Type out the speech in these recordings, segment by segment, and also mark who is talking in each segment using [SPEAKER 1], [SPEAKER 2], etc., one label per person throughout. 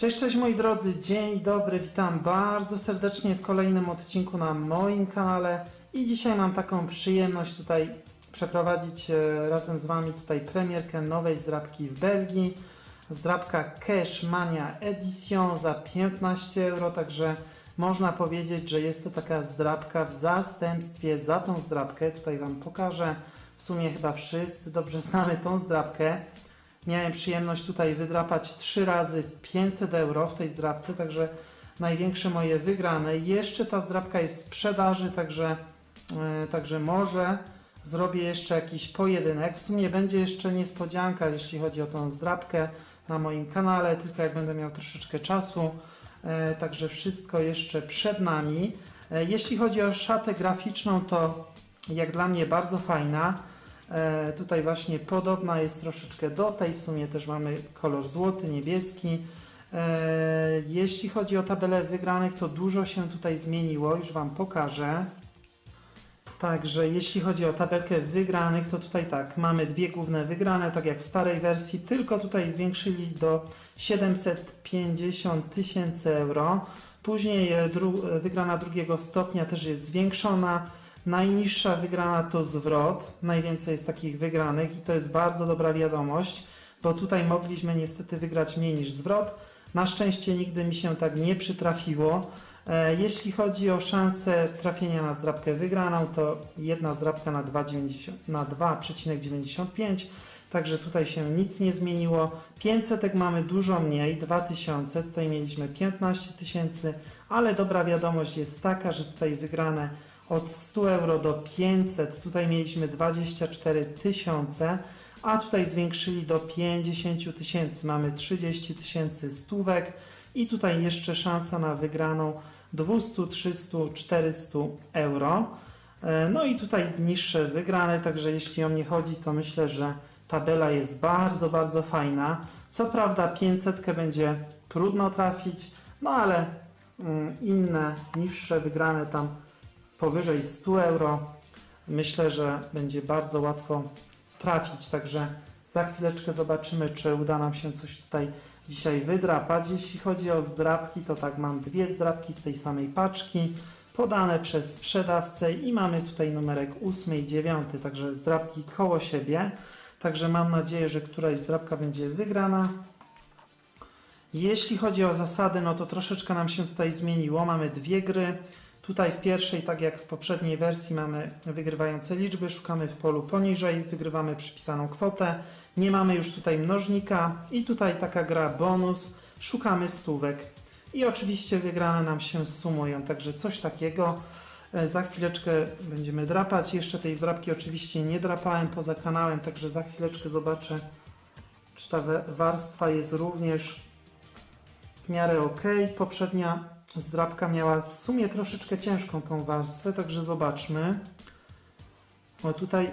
[SPEAKER 1] Cześć, cześć moi drodzy, dzień dobry, witam bardzo serdecznie w kolejnym odcinku na moim kanale i dzisiaj mam taką przyjemność tutaj przeprowadzić e, razem z Wami tutaj premierkę nowej zdrabki w Belgii. Zdrabka Cash Mania Edition za 15 euro, także można powiedzieć, że jest to taka zdrabka w zastępstwie za tą zdrabkę. Tutaj Wam pokażę. W sumie chyba wszyscy dobrze znamy tą zdrabkę. Miałem przyjemność tutaj wydrapać 3 razy 500 euro w tej zdrabce, także największe moje wygrane. Jeszcze ta zdrabka jest w sprzedaży, także, e, także może zrobię jeszcze jakiś pojedynek. W sumie będzie jeszcze niespodzianka, jeśli chodzi o tą zdrabkę na moim kanale, tylko jak będę miał troszeczkę czasu. E, Także wszystko jeszcze przed nami. E, Jeśli chodzi o szatę graficzną, to jak dla mnie bardzo fajna. E, Tutaj właśnie podobna jest troszeczkę do tej, w sumie też mamy kolor złoty, niebieski. E, Jeśli chodzi o tabelę wygranych, to dużo się tutaj zmieniło, już Wam pokażę. Także jeśli chodzi o tabelkę wygranych, to tutaj tak, mamy dwie główne wygrane, tak jak w starej wersji, tylko tutaj zwiększyli do 750 tysięcy euro. Później e, dru wygrana drugiego stopnia też jest zwiększona. Najniższa wygrana to zwrot, najwięcej jest takich wygranych i to jest bardzo dobra wiadomość, bo tutaj mogliśmy niestety wygrać mniej niż zwrot. Na szczęście nigdy mi się tak nie przytrafiło. E, Jeśli chodzi o szansę trafienia na zdrabkę wygraną, to jedna zdrabka na 2,90 na 2,95, także tutaj się nic nie zmieniło. 500 mamy dużo mniej, 2000, tutaj mieliśmy 15 tysięcy, ale dobra wiadomość jest taka, że tutaj wygrane od 100 euro do 500, tutaj mieliśmy 24 tysiące, a tutaj zwiększyli do 50 tysięcy, mamy 30 tysięcy stówek i tutaj jeszcze szansa na wygraną 200, 300, 400 euro. E, No i tutaj niższe wygrane, także jeśli o mnie chodzi, to myślę, że tabela jest bardzo, bardzo fajna. Co prawda 500 będzie trudno trafić, no ale mm, inne niższe wygrane tam powyżej 100 euro myślę, że będzie bardzo łatwo trafić, także za chwileczkę zobaczymy, czy uda nam się coś tutaj dzisiaj wydrapać. Jeśli chodzi o zdrabki, to tak, mam dwie zdrabki z tej samej paczki, podane przez sprzedawcę i mamy tutaj numerek 8 i 9, także zdrabki koło siebie. Także mam nadzieję, że któraś zdrabka będzie wygrana. Jeśli chodzi o zasady, no to troszeczkę nam się tutaj zmieniło. Mamy dwie gry. Tutaj w pierwszej, tak jak w poprzedniej wersji, mamy wygrywające liczby. Szukamy w polu poniżej, wygrywamy przypisaną kwotę. Nie mamy już tutaj mnożnika i tutaj taka gra bonus. Szukamy stówek. I oczywiście wygrane nam się sumują, także coś takiego. E, Za chwileczkę będziemy drapać. Jeszcze tej zdrapki oczywiście nie drapałem poza kanałem, także za chwileczkę zobaczę, czy ta warstwa jest również w miarę ok. Poprzednia zdrapka miała w sumie troszeczkę ciężką tą warstwę, także zobaczmy. O tutaj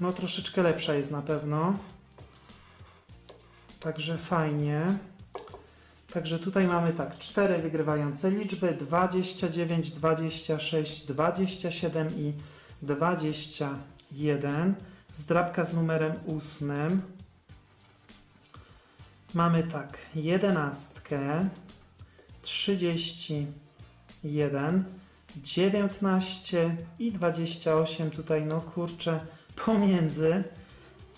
[SPEAKER 1] no troszeczkę lepsza jest na pewno. Także fajnie. Także tutaj mamy tak, 4 wygrywające liczby, 29, 26, 27 i 21. Zdrabka z numerem 8. Mamy tak, 11, 31, 19 i 28 tutaj, no kurczę, pomiędzy.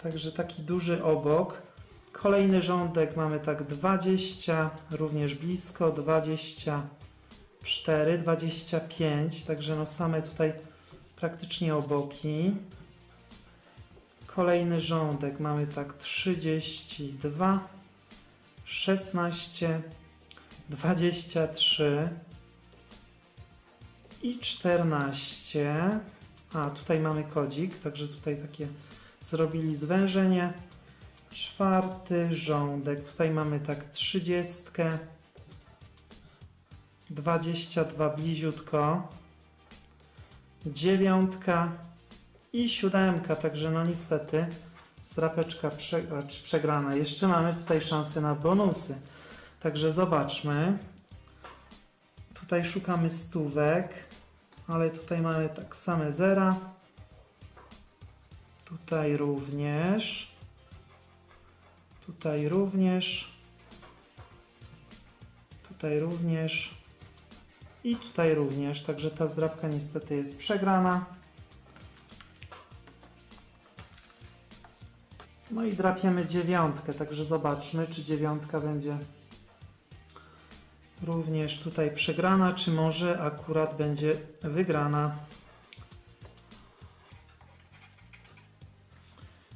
[SPEAKER 1] Także taki duży obok. Kolejny rządek mamy tak 20, również blisko 24, 25, także no same tutaj praktycznie oboki. Kolejny rządek mamy tak 32, 16, 23 i 14. A tutaj mamy kodzik, także tutaj takie zrobili zwężenie. Czwarty rządek. Tutaj mamy tak 30, 22 bliziutko, dziewiątka i siódemka. Także no niestety strapeczka prze, przegrana. Jeszcze mamy tutaj szansę na bonusy. Także zobaczmy. Tutaj szukamy stówek, ale tutaj mamy tak same zera. Tutaj również. Tutaj również. tutaj również i tutaj również, także ta zdrabka niestety jest przegrana. No i drapiemy dziewiątkę, także zobaczmy, czy dziewiątka będzie również tutaj przegrana, czy może akurat będzie wygrana.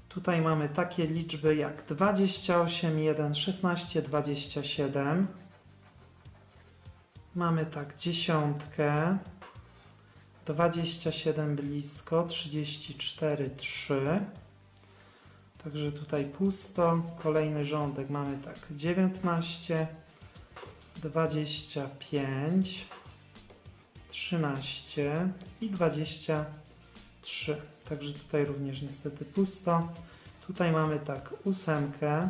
[SPEAKER 1] Tutaj mamy takie liczby jak 28, 1, 16, 27. Mamy tak dziesiątkę, 27 blisko, 34, 3. Także tutaj pusto. Kolejny rządek mamy tak 19, 25, 13 i 23. Także tutaj również niestety pusto. Tutaj mamy tak ósemkę,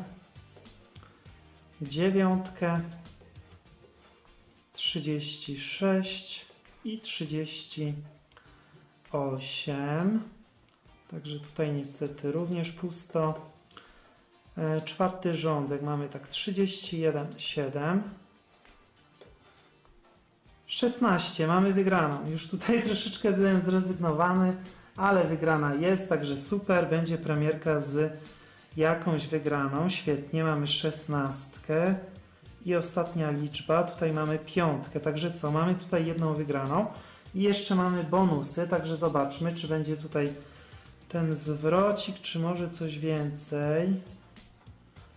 [SPEAKER 1] dziewiątkę, 36 i 38. Także tutaj niestety również pusto. E, Czwarty rządek mamy tak 31, 7. 16, mamy wygraną. Już tutaj troszeczkę byłem zrezygnowany, ale wygrana jest, także super. Będzie premierka z jakąś wygraną. Świetnie, mamy 16. I ostatnia liczba, tutaj mamy piątkę. Także co? Mamy tutaj jedną wygraną. I jeszcze mamy bonusy, także zobaczmy, czy będzie tutaj ten zwrocik, czy może coś więcej.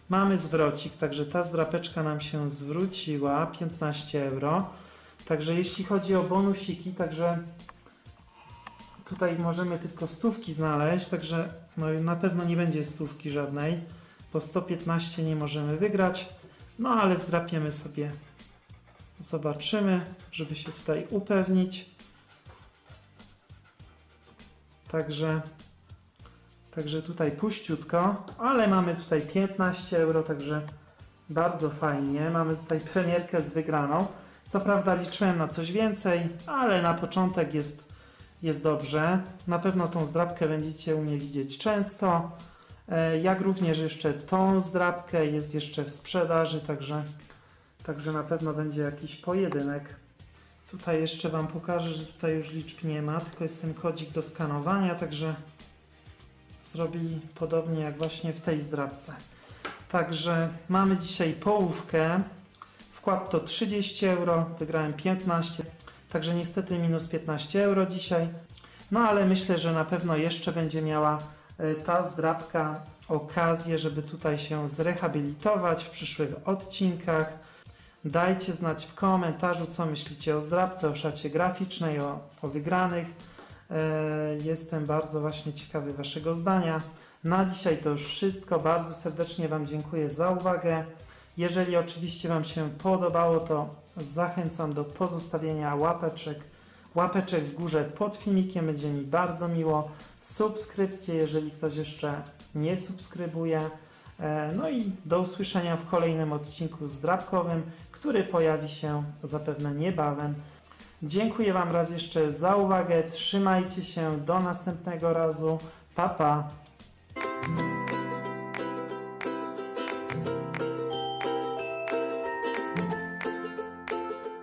[SPEAKER 1] Mamy zwrocik, także ta zdrapeczka nam się zwróciła, 15 euro. Także jeśli chodzi o bonusiki, także tutaj możemy tylko stówki znaleźć, także no, na pewno nie będzie stówki żadnej, bo 115 nie możemy wygrać. No ale zdrapiemy sobie, zobaczymy, żeby się tutaj upewnić. Także, także tutaj puściutko, ale mamy tutaj 15 euro, także bardzo fajnie. Mamy tutaj premierkę z wygraną. Co prawda liczyłem na coś więcej, ale na początek jest, jest dobrze. Na pewno tą zdrabkę będziecie u mnie widzieć często. E, Jak również jeszcze tą zdrabkę jest jeszcze w sprzedaży, także, także na pewno będzie jakiś pojedynek. Tutaj jeszcze Wam pokażę, że tutaj już liczb nie ma, tylko jest ten kodzik do skanowania, także zrobili podobnie jak właśnie w tej zdrabce. Także mamy dzisiaj połówkę. Wkład to 30 euro, wygrałem 15, także niestety minus 15 euro dzisiaj. No ale myślę, że na pewno jeszcze będzie miała e, ta zdrabka okazję, żeby tutaj się zrehabilitować w przyszłych odcinkach. Dajcie znać w komentarzu, co myślicie o zdrabce, o szacie graficznej, o, o wygranych. E, Jestem bardzo właśnie ciekawy Waszego zdania. Na dzisiaj to już wszystko. Bardzo serdecznie Wam dziękuję za uwagę. Jeżeli oczywiście Wam się podobało, to zachęcam do pozostawienia łapeczek, łapeczek w górze pod filmikiem. Będzie mi bardzo miło. Subskrypcje, jeżeli ktoś jeszcze nie subskrybuje. E, No i do usłyszenia w kolejnym odcinku zdrabkowym, który pojawi się zapewne niebawem. Dziękuję Wam raz jeszcze za uwagę. Trzymajcie się. Do następnego razu. Pa, pa.